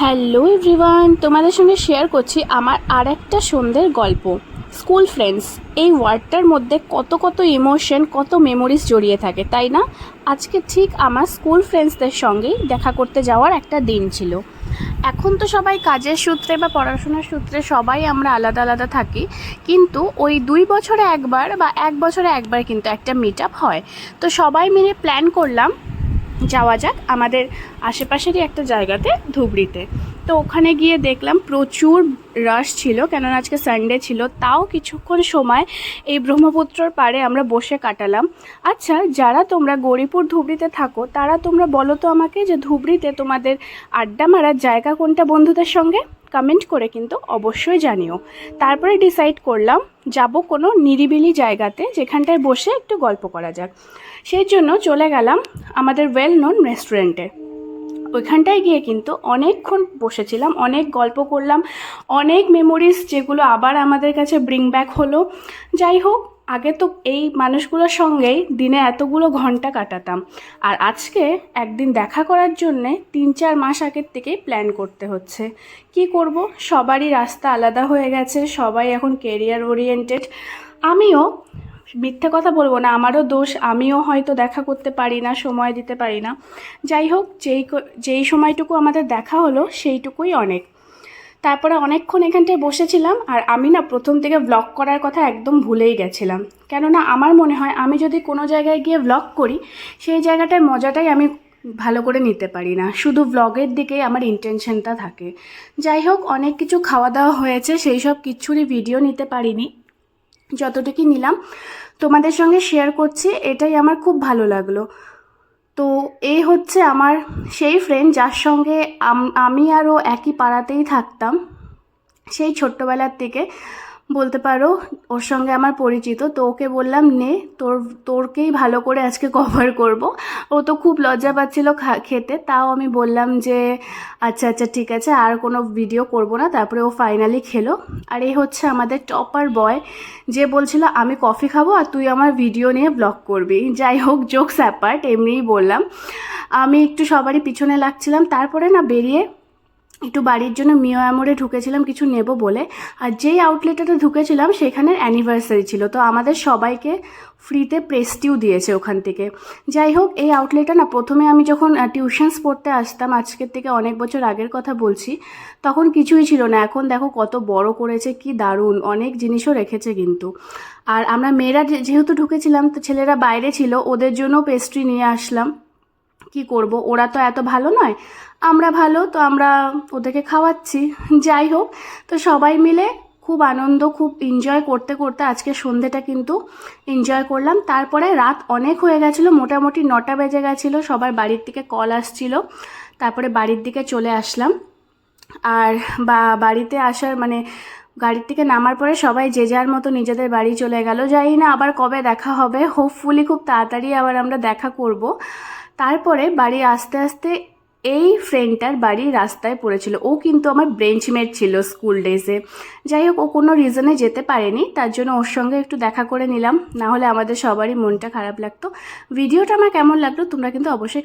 Hello everyone, তোমাদের সঙ্গে share করছি আমার আর একটা সন্ধ্যের গল্প। স্কুল ফ্রেন্ডস এই ওয়ার্ডটার মধ্যে কত কত ইমোশন কত মেমোরিজ জড়িয়ে থাকে, তাই না? আজকে ঠিক আমার স্কুল ফ্রেন্ডসদের সঙ্গেই দেখা করতে যাওয়ার একটা দিন ছিল। এখন তো সবাই কাজের সূত্রে বা পড়াশোনার সূত্রে সবাই আমরা আলাদা আলাদা থাকি, কিন্তু ওই দুই বছরে একবার বা এক বছরে একবার কিন্তু একটা মিট আপ হয়। তো সবাই মিলে প্ল্যান করলাম যাওয়া যাক আমাদের আশেপাশেরই একটা জায়গাতে ধুবড়িতে। তো ওখানে গিয়ে দেখলাম প্রচুর রাশ ছিল, কেননা আজকে সানডে ছিল, তাও কিছুক্ষণ সময় এই ব্রহ্মপুত্রর পারে আমরা বসে কাটালাম। আচ্ছা যারা তোমরা গৌরীপুর ধুবড়িতে থাকো, তারা তোমরা বলো তো আমাকে যে ধুবড়িতে তোমাদের আড্ডা মারার জায়গা কোনটা বন্ধুদের সঙ্গে? কমেন্ট করে কিন্তু অবশ্যই জানিও। তারপরে ডিসাইড করলাম, যাব কোনো নিরিবিলি জায়গাতে যেখানটায় বসে একটু গল্প করা যাক। সেই জন্য চলে গেলাম আমাদের ওয়েল নোন রেস্টুরেন্টে ওইখানটায় গিয়ে কিন্তু অনেকক্ষণ বসেছিলাম, অনেক গল্প করলাম, অনেক মেমোরিজ যেগুলো আবার আমাদের কাছে ব্রিং ব্যাক হলো। যাই হোক আগে তো এই মানুষগুলোর সঙ্গেই দিনে এতগুলো ঘণ্টা কাটাতাম। আর আজকে একদিন দেখা করার জন্যে তিন চার মাস আগের থেকেই প্ল্যান করতে হচ্ছে। কি করব? সবারই রাস্তা আলাদা হয়ে গেছে, সবাই এখন কেরিয়ার ওরিয়েন্টেড আমিও, মিথ্যে কথা বলব না, আমারও দোষ, আমিও হয়তো দেখা করতে পারি না, সময় দিতে পারি না। যাই হোক, যেই যেই সময়টুকু আমাদের দেখা হলো, সেইটুকুই অনেক। তারপরে অনেকক্ষণ এখানটায় বসেছিলাম আর আমি না প্রথম থেকে ব্লগ করার কথা একদম ভুলেই গেছিলাম। কেননা আমার মনে হয় আমি যদি কোনো জায়গায় গিয়ে ব্লগ করি, সেই জায়গাটার মজাটাই আমি ভালো করে নিতে পারি না। শুধু ব্লগের দিকেই আমার ইন্টেনশনটা থাকে। যাই হোক, অনেক কিছু খাওয়া দাওয়া হয়েছে, সেই সব কিছুরই ভিডিও নিতে পারিনি। যতটুকু নিলাম। তোমাদের সঙ্গে শেয়ার করছি, এটাই আমার খুব ভালো লাগল। তো এই হচ্ছে আমার সেই ফ্রেন্ড যার সঙ্গে আমি আরও একই পাড়াতেই থাকতাম। সেই ছোট্টবেলার থেকে বলতে পারো, ওর সঙ্গে আমার পরিচিত, তো ওকে বললাম, নে, তোর, তোরকেই ভালো করে আজকে কভার করব। ও তো খুব লজ্জা পাচ্ছিল খেতে, তাও আমি বললাম যে আচ্ছা আচ্ছা ঠিক আছে, আর কোনো ভিডিও করব না। তারপরে ও ফাইনালি খেলো। আর এই হচ্ছে আমাদের টপার বয় যে বলছিল, আমি কফি খাব আর তুই আমার ভিডিও নিয়ে ব্লগ করবি। যাই হোক জোকস অ্যাপার্ট এমনিই বললাম। আমি একটু সবারই পিছনে লাগছিলাম, তারপরে না বেরিয়ে একটু বাড়ির জন্য মিও অ্যামোরে ঢুকেছিলাম, কিছু নেব বলে। আর যেই আউটলেটটাতে ঢুকেছিলাম, সেখানের অ্যানিভার্সারি ছিল। তো আমাদের সবাইকে ফ্রিতে প্রেস্টিও দিয়েছে ওখান থেকে। যাই হোক, এই আউটলেটটা না, প্রথমে আমি যখন টিউশনস পড়তে আসতাম, আজকের থেকে অনেক বছর আগের কথা বলছি, তখন কিছুই ছিল না। এখন দেখো কত বড় করেছে, কি দারুণ, অনেক জিনিসও রেখেছে কিন্তু। আর আমরা মেয়েরা যেহেতু ঢুকেছিলাম, তো ছেলেরা বাইরে ছিল, ওদের জন্য পেস্ট্রি নিয়ে আসলাম। কি করব? ওরা তো এত ভালো নয়। আমরা ভালো, তো আমরা ওদেরকে খাওয়াচ্ছি। যাই হোক, তো সবাই মিলে খুব আনন্দ, খুব এনজয় করতে করতে আজকে সন্ধেটা কিন্তু এনজয় করলাম। তারপরে রাত অনেক হয়ে গেছিল, মোটামুটি নটা বেজে গেছিল, সবার বাড়ির থেকে কল আসছিল। তারপরে বাড়ির দিকে চলে আসলাম। আর বা, বাড়িতে আসার মানে গাড়ির থেকে নামার পরে সবাই যে যার মতো নিজেদের বাড়ি চলে গেল। জানি না, আবার কবে দেখা হবে? হোপফুলি খুব তাড়াতাড়ি আবার আমরা দেখা করব। তারপরে বাড়ি আস্তে আস্তে এই ফ্রেন্ডটার বাড়ি রাস্তায় পড়েছিল। ও কিন্তু আমার ব্রেঞ্চমেট ছিল স্কুল ডেজে যাই হোক, ও কোনো রিজনে যেতে পারেনি। তার জন্য ওর সঙ্গে একটু দেখা করে নিলাম। না হলে আমাদের সবারই মনটা খারাপ লাগতো। ভিডিওটা আমার কেমন লাগল তোমরা কিন্তু অবশ্যই